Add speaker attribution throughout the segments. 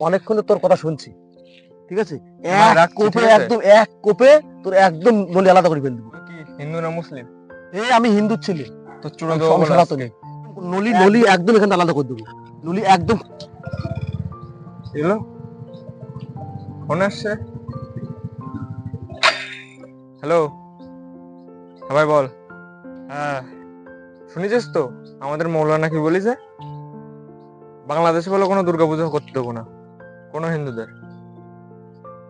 Speaker 1: অনেকক্ষণ তোর কথা শুনছি। ঠিক আছে?
Speaker 2: হ্যাঁ,
Speaker 1: এক কোপে একদম এক কোপে তোর একদম নলি আলাদা করে ফেলব
Speaker 2: কি হিন্দু না মুসলিম?
Speaker 1: এই আমি হিন্দু ছেলে।
Speaker 2: তো চুড়ো
Speaker 1: আমি
Speaker 2: দেবো বলে
Speaker 1: নেই নলি নলি একদম এখানে আলাদা করে দেবো। নলি একদম।
Speaker 2: এলো? ফোন আসছে? হ্যালো? হ্যাঁ ভাই বল। হ্যাঁ। শুনেছিস তো? আমাদের মৌলানা কি বলিছে? বাংলাদেশে বলে কোনো দুর্গাপুজো করতে দেবো না। কোনো হিন্দুদের।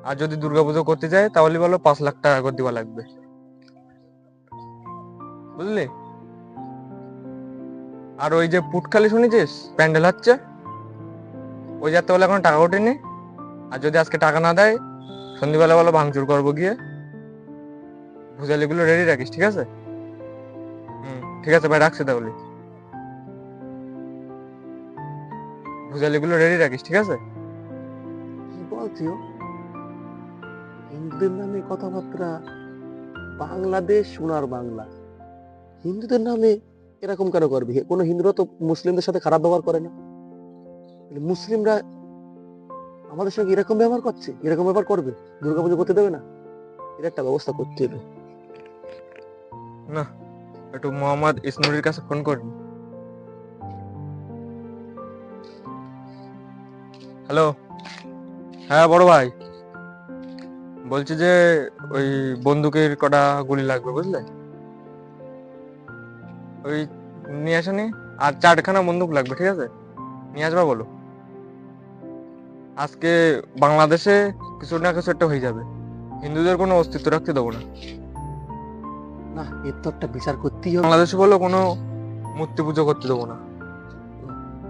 Speaker 2: আর যদি দুর্গাপুজো করতে যায়, তাহলে বলো পাঁচ লাখ টাকা করে দিবা লাগবে। বুঝলি? আর ওই যে পুটখালি শুনেছিস? প্যান্ডেল হচ্ছে ওই যাতে বলে এখন টাকা ওঠেনি। আর যদি আজকে টাকা না দেয়, সন্ধ্যেবেলা বলো ভাঙচুর করব গিয়ে। ভুজালিগুলো রেডি রাখিস, ঠিক আছে? হুম, ঠিক আছে ভাই, রাখছি তাহলে। ভুজালিগুলো রেডি রাখিস, ঠিক আছে?
Speaker 1: ও? হিন্দুদের নামে কথাবার্তা বাংলাদেশ সোনার বাংলা। হিন্দুদের নামে এরকম কেন করবে? কোনো হিন্দুরা তো মুসলিমদের সাথে খারাপ ব্যবহার করে না। মুসলিমরা আমাদের সঙ্গে এরকম ব্যবহার করছে? এরকম ব্যবহার করবে? দুর্গাপুজো করতে দেবে না? এর একটা ব্যবস্থা করতে হবে।
Speaker 2: না, একটু মোহাম্মদ ইসনুরির কাছে ফোন করবি হ্যালো? হ্যাঁ বড় ভাই। বলছি যে ওই বন্দুকের কটা গুলি লাগবে বুঝলে? ওই নিয়ে আসেনি আর চারখানা বন্দুক লাগবে ঠিক আছে? নিয়ে আসবা বলো। আজকে বাংলাদেশে কিছু না কিছু একটা হয়ে যাবে। হিন্দুদের কোনো অস্তিত্ব রাখতে দেবো না।
Speaker 1: না এর তো একটা বিচার করতেই হবে।
Speaker 2: বাংলাদেশে বলো কোনো মূর্তি পুজো করতে দেবো না।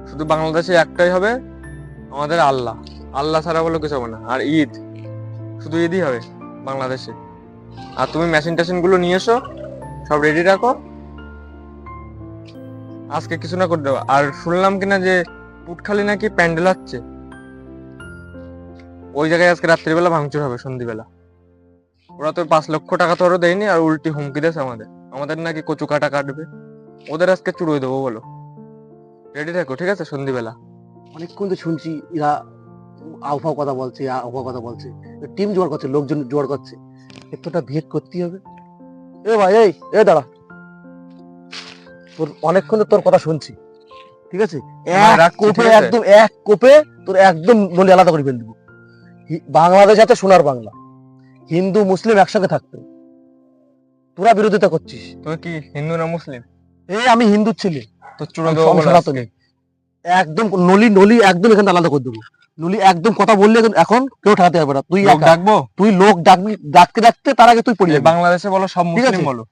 Speaker 2: শুধু বাংলাদেশে একটাই হবে আমাদের আল্লাহ। আল্লাহ ছাড়া বলো কিছু হবে না। আর ঈদ, শুধু ঈদই হবে বাংলাদেশে। আর তুমি মেশিন টেশিনগুলো নিয়ে এসো, সব রেডি রাখো। আজকে কিছু না করে দেবো। আর শুনলাম কিনা যে পুটখালি নাকি প্যান্ডেল হচ্ছে ওই জায়গায় আজকে রাত্রিবেলা ভাঙচুর হবে সন্ধিবেলা। ওরা তো পাঁচ লক্ষ টাকা তো আরও দেয়নি, আর উল্টি হুমকি দিয়েছে আমাদের। আমাদের নাকি কচু কাটা কাটবে। ওদের আজকে চুড়োই দেবো বলো। রেডি থাকো, ঠিক আছে? সন্ধিবেলা।
Speaker 1: অনেকক্ষণ তো শুনছি, এরা আবহাওয়া কথা বলছে আবহাওয়া কথা বলছে। টিম জোয়ার করছে লোকজন জোয়ার করছে। এর তো একটা ভেদ করতেই হবে। এ ভাই এই এ দাঁড়া। তোর অনেকক্ষণ তোর কথা শুনছি। ঠিক আছে? এক কোপে একদম এক কোপে তোর একদম নলি আলাদা করে ফেল দিব বাংলাদেশ আছে সোনার বাংলা। হিন্দু মুসলিম একসঙ্গে থাকতো তোরা বিরোধিতা করছিস।
Speaker 2: তুমি কি হিন্দু না মুসলিম?
Speaker 1: এই আমি হিন্দু ছেলে।
Speaker 2: তো চুড়ো
Speaker 1: একদম নলি নলি একদম এখানে আলাদা করে দেবো। নলি একদম কথা বললে এখন- কেউ ঠাকাতে পারবে না। তুই
Speaker 2: ডাকবো?
Speaker 1: তুই লোক ডাকবি ডাকতে ডাকতে তার আগে তুই পড়ে
Speaker 2: বাংলাদেশে বলো সব মুসলিম বলো।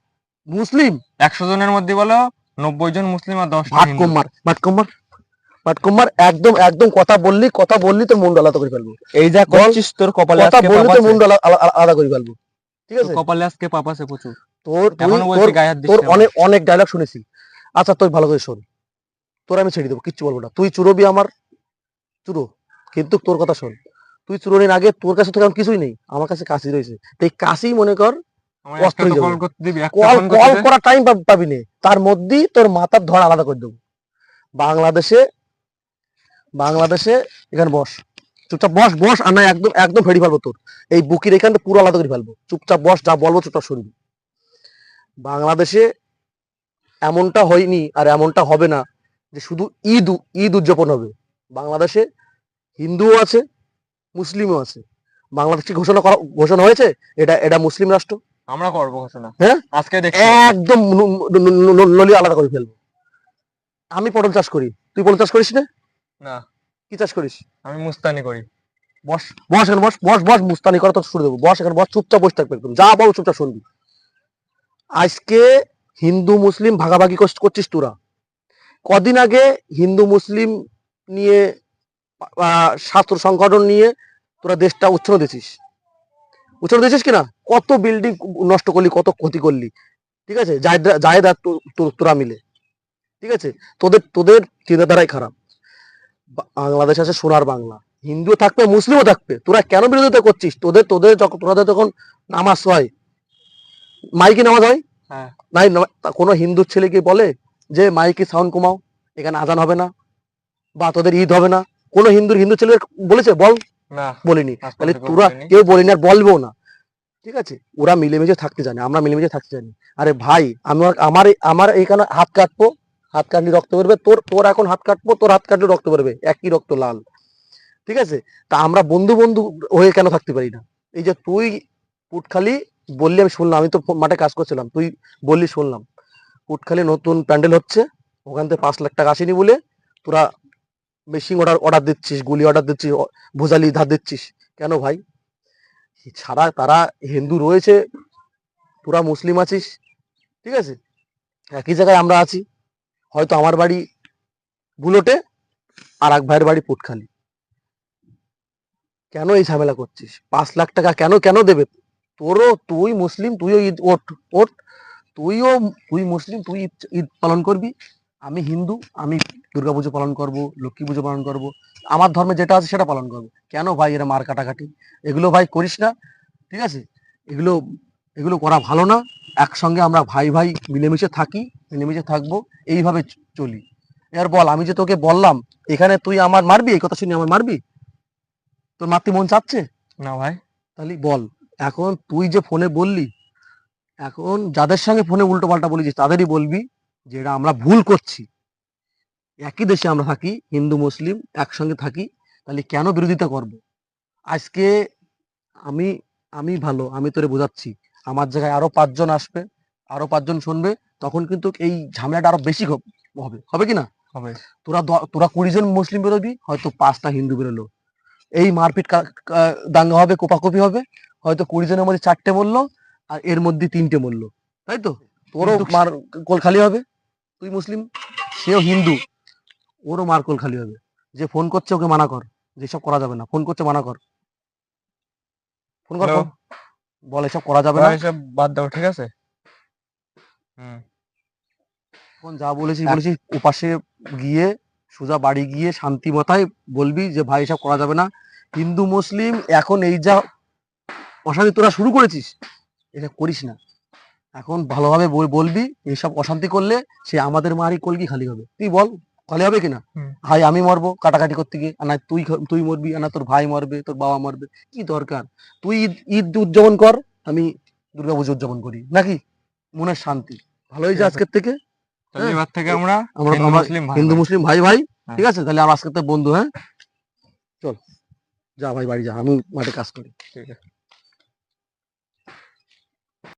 Speaker 1: মুসলিম?
Speaker 2: একশো জনের মধ্যে বলো নব্বই জন মুসলিম আর দশ
Speaker 1: ভাট কুমার ভাট কুমার ভাট কুমার একদম একদম কথা বললি কথা বললি তোর মুন্ড আলাদা করে ফেলব।
Speaker 2: এই যা করছিস তোর কপালে
Speaker 1: কথা বললি
Speaker 2: আছে।
Speaker 1: মুন্ড আলা- আলা- আলা- আলাদা করে ফেলব। ঠিক আছে?
Speaker 2: কপালে আজকে পাপ আছে প্রচুর।
Speaker 1: তোর তোর। অনেক অনেক ডায়লগ শুনেছি। আচ্ছা তুই ভালো করে শোন। তোর আমি ছেড়ে দেবো কিচ্ছু বলব না। তুই চুরবি আমার চুরো। কিন্তু তোর কথা শোন তুই চুরোনির আগে তোর কাছে তো এখন কিছুই নেই আমার কাছে কাশি রয়েছে। তো এই কাশি মনে কর
Speaker 2: কল।
Speaker 1: করার টাইম পাবি না। তার মধ্যেই তোর মাথার ধর আলাদা করে দেবো। বাংলাদেশে বাংলাদেশে এখানে বস। চুপচাপ বস বস আর না একদম একদম ফেড়ি ফেলব তোর। এই বুকির এখানটা পুরো আলাদা করে ফেলব। চুপচাপ বস যা বলব চুপচাপ শুনবি। বাংলাদেশে এমনটা হয়নি আর এমনটা হবে না যে শুধু ঈদ ঈদ উদযাপন হবে। বাংলাদেশে হিন্দুও আছে মুসলিমও আছে। বাংলাদেশে ঘোষণা করা ঘোষণা হয়েছে? এটা এটা মুসলিম রাষ্ট্র?
Speaker 2: আমরা করব ঘোষণা।
Speaker 1: হ্যাঁ?
Speaker 2: আজকে
Speaker 1: একদম নলি আলাদা করে ফেলব। আমি পটল চাষ করি। তুই পটল চাষ করিস না?
Speaker 2: না।
Speaker 1: কি চাষ করিস?
Speaker 2: আমি মুস্তানি করি।
Speaker 1: বস বস এখানে বস বস বস মুস্তানি করা তো শুরু দেবো। বস এখানে বস চুপচাপ বসে থাকবে একদম। যা বল চুপচাপ শুনবি। আজকে হিন্দু মুসলিম ভাগাভাগি কর- করছিস তোরা। কদিন আগে হিন্দু মুসলিম নিয়ে ছাত্র সংগঠন নিয়ে তোরা দেশটা উচ্ছন্ন দিছিস উচ্ছন্ন দিছিস কিনা? কত বিল্ডিং নষ্ট করলি কত ক্ষতি করলি। ঠিক আছে? জায়দা- তোরা মিলে। ঠিক আছে? তোদের তোদের চিন্তাধারাই খারাপ। বাংলাদেশ আছে সোনার বাংলা। হিন্দু থাকবে মুসলিমও থাকবে। তোরা কেন বিরোধিতা করছিস? তোদের তোদের যখন তোদের যখন নামাজ হয় মাইকে নামাজ হয়?
Speaker 2: হ্যাঁ।
Speaker 1: নাই কোনো হিন্দু ছেলে কি বলে যে মাইকে সাউন্ড কমাও এখানে আজান হবে না বা তোদের ঈদ হবে না। কোনো হিন্দুর হিন্দু ছেলে বলেছে বল। বলিনি। তাহলে তোরা কেউ বলিনি আর বলবেও না। ঠিক আছে? ওরা মিলেমিশে থাকতে জানে আমরা মিলেমিশে থাকতে জানি। আরে ভাই আমার আমার আমার এইখানে হাত কাটবো হাত কাটলে রক্ত বেরবে তোর তোর এখন হাত কাটবো তোর হাত কাটলে রক্ত বেরবে একই রক্ত লাল। ঠিক আছে? তা আমরা বন্ধু বন্ধু হয়ে কেন থাকতে পারি না? এই যে তুই পুটখালি বললি আমি শুনলাম আমি তো মাঠে কাজ করছিলাম তুই বললি শুনলাম। পুটখালি নতুন প্যান্ডেল হচ্ছে, ওখান থেকে পাঁচ লাখ টাকা আসেনি বলে তোরা মেশিন অর্ডার অর্ডার দিচ্ছিস, গুলি অর্ডার দিচ্ছিস ভোজালি ধার দিচ্ছিস। কেন ভাই? ছাড়া তারা হিন্দু রয়েছে তোরা মুসলিম আছিস, ঠিক আছে? একই জায়গায় আমরা আছি, হয়তো আমার বাড়ি বুলোটে, আর এক ভাইয়ের বাড়ি পুটখালি। কেন এই ঝামেলা করছিস? পাঁচ লাখ টাকা কেন কেন দেবে? তোরও, তুই মুসলিম, তুইও ওট ওট তুইও তুই মুসলিম তুই ঈদ পালন করবি। আমি হিন্দু আমি দুর্গা পুজো পালন করব লক্ষ্মী পুজো পালন করব। আমার ধর্মে যেটা আছে সেটা পালন করব। কেন ভাই এরা মার কাটাকাটি? এগুলো ভাই করিস না ঠিক আছে? এগুলো এগুলো করা ভালো না। একসঙ্গে আমরা ভাই ভাই মিলেমিশে থাকি মিলেমিশে থাকব এইভাবে চলি। এবার বল আমি যে তোকে বললাম এখানে তুই আমার মারবি? এই কথা শুনি আমার মারবি? তোর মাতৃ মন চাচ্ছে?
Speaker 2: না ভাই।
Speaker 1: তাহলে বল এখন তুই যে ফোনে বললি এখন যাদের সঙ্গে ফোনে উল্টো পাল্টা বলেছিস তাদেরই বলবি যে এটা আমরা ভুল করছি। একই দেশে আমরা থাকি হিন্দু মুসলিম একসঙ্গে থাকি তাহলে কেন বিরোধিতা করব? আজকে আমি আমি ভালো আমি তোরে বোঝাচ্ছি। আমার জায়গায় আরও পাঁচজন আসবে আরও পাঁচজন শুনবে তখন কিন্তু এই ঝামেলাটা আরও বেশি হবে। হবে কি না?
Speaker 2: হবে।
Speaker 1: তোরা তোরা কুড়ি জন মুসলিম বেরোবি হয়তো পাঁচটা হিন্দু বেরোলো। এই মারপিট দাঙ্গা হবে কোপাকুপি হবে হয়তো কুড়ি জনের মধ্যে চারটে মরলো আর এর মধ্যে তিনটে মূল্য তাই তো? তোরও মার কোল খালি হবে? তুই মুসলিম? সেও হিন্দু। ওরও মার কোল খালি হবে। যে ফোন করছে ওকে মানা কর। যেসব করা যাবে না। ফোন করছে মানা কর। ফোন কর বল এসব করা যাবে না?
Speaker 2: ভাই সব বাদ দাও ঠিক আছে? হুম।
Speaker 1: এখন যা বলেছি বলেছি উপাসে গিয়ে সোজা বাড়ি গিয়ে শান্তি মাথায় বলবি যে ভাই এসব করা যাবে না। হিন্দু মুসলিম এখন এই যা অশান্তি তোরা শুরু করেছিস এটা করিস না। এখন ভালোভাবে বল- বলবি এইসব অশান্তি করলে সে আমাদের মারি কলকি খালি হবে। তুই বল খালি হবে কিনা। ভাই আমি মরবো কাটাকাটি করতে গিয়ে? আর না তুই তুই মরবি আর না তোর ভাই মরবে তোর বাবা মরবে কি দরকার? তুই ঈদ ঈদ উদযাপন কর আমি দুর্গাপুজো উদযাপন করি নাকি? মনের শান্তি। ভালোই যে আজকের থেকে। হ্যাঁ।
Speaker 2: এবার থেকে আমরা
Speaker 1: আমরা
Speaker 2: হিন্দু মুসলিম ভাই ভাই। হ্যাঁ।
Speaker 1: ঠিক আছে? তাহলে আমার আজকের তো বন্ধু হ্যাঁ? চল। যা ভাই বাড়ি যা আমি মাঠে কাজ করি।
Speaker 2: ঠিক আছে।